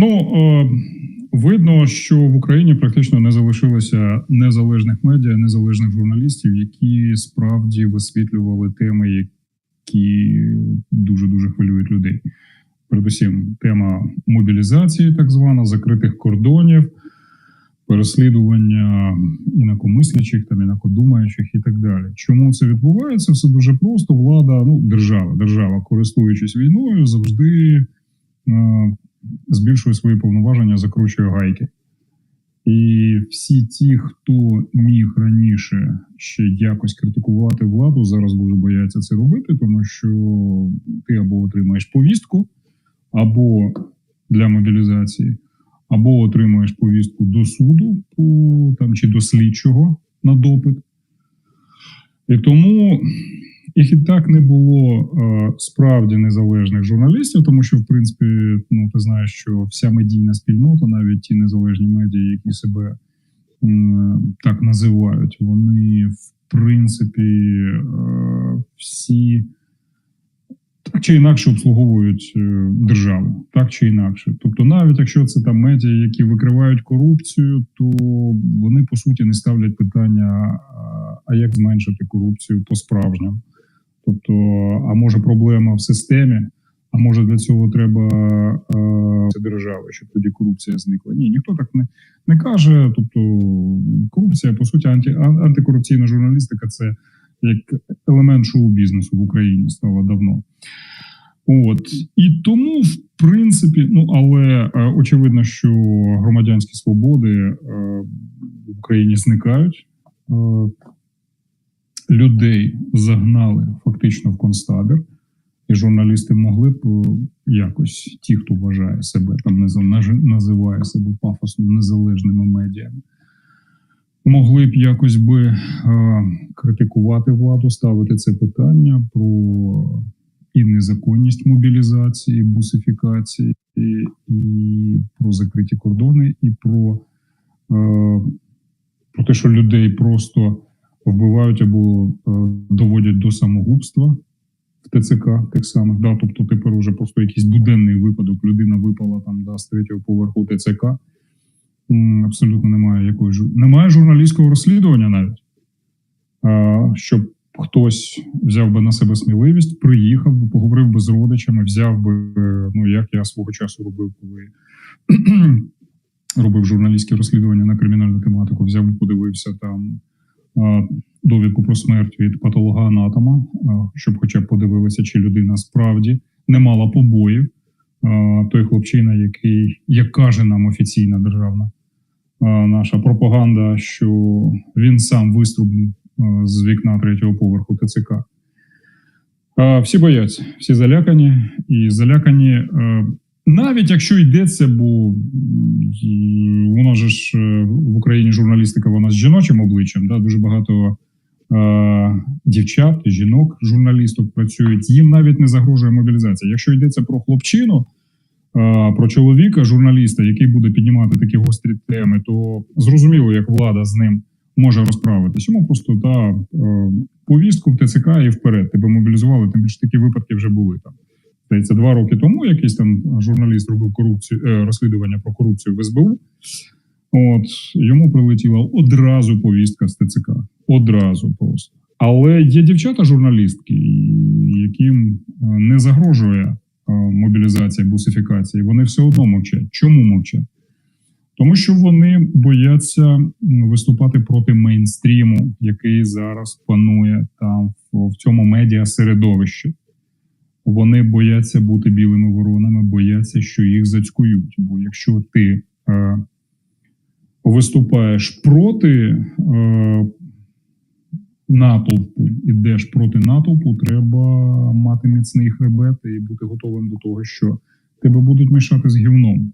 Ну е, видно, що в Україні практично не залишилося незалежних медіа, незалежних журналістів, які справді висвітлювали теми, які дуже дуже хвилюють людей. Передусім, тема мобілізації, так звана, закритих кордонів, переслідування інакомислячих, там інакодумаючих і так далі. Чому це відбувається? Все дуже просто. Влада, ну держава, держава, користуючись війною, завжди е, збільшує свої повноваження, закручує гайки. І всі ті, хто міг раніше ще якось критикувати владу, зараз дуже бояться це робити, тому що ти або отримаєш повістку, або для мобілізації, або отримуєш повістку до суду по, там, чи до слідчого на допит. І тому їх і так не було е, справді незалежних журналістів, тому що, в принципі, ну ти знаєш, що вся медійна спільнота, навіть ті незалежні медіа, які себе так називають, вони в принципі е, всі так чи інакше обслуговують е, державу, так чи інакше. Тобто, навіть якщо це там медіа, які викривають корупцію, то вони по суті не ставлять питання: а як зменшити корупцію по справжньому. Тобто, а може проблема в системі, а може для цього треба е, це держава, щоб тоді корупція зникла. Ні, ніхто так не, не каже. Тобто, корупція, по суті, анті, ан- антикорупційна журналістика це як елемент шоу-бізнесу в Україні стала давно. От і тому, в принципі, ну але е, очевидно, що громадянські свободи е, в Україні зникають. Е, людей загнали фактично в концтабір, і журналісти могли б е, якось ті, хто вважає себе там називає себе пафосно незалежними медіями, могли б якось би е, критикувати владу, ставити це питання про і незаконність мобілізації, бусифікації, і, і про закриті кордони, і про, е, про те, що людей просто вбивають або е, доводять до самогубства в ТЦК тих самих. Да, тобто тепер уже просто якийсь буденний випадок. Людина випала там да, з третього поверху ТЦК. Абсолютно немає якої жу- немає журналістського розслідування навіть. Щоб хтось взяв би на себе сміливість, приїхав би, поговорив би з родичами, взяв би, ну як я свого часу робив, коли робив журналістське розслідування на кримінальну тематику, взяв би, подивився там довідку про смерть від патолога-анатома, щоб хоча б подивилися, чи людина справді не мала побоїв. Той хлопчина, який, як каже нам офіційна державна наша пропаганда, що він сам виструбнув з вікна третього поверху ТЦК. Всі бояться, всі залякані і залякані. Навіть якщо йдеться, бо вона ж е, в Україні журналістика, вона з жіночим обличчям, да, дуже багато е, дівчат, жінок, журналісток працюють. Їм навіть не загрожує мобілізація. Якщо йдеться про хлопчину, е, про чоловіка, журналіста, який буде піднімати такі гострі теми, то зрозуміло, як влада з ним може розправитись. Йому просто та е, повістку в ТЦК і вперед. Тебе мобілізували. Тим більше такі випадки вже були там. Здається, два роки тому якийсь там журналіст робив корупцію е, розслідування про корупцію в СБУ. От йому прилетіла одразу повістка з ТЦК. Одразу просто. Але є дівчата-журналістки, яким е, не загрожує е, мобілізація, бусифікація. Вони все одно мовчать. Чому мовчать? Тому що вони бояться виступати проти мейнстріму, який зараз панує там в, цьому медіа середовищі. Вони бояться бути білими воронами, бояться, що їх зацькують. Бо якщо ти е, виступаєш проти е, натовпу, ідеш проти натовпу, треба мати міцний хребет і бути готовим до того, що тебе будуть мішати з гівном.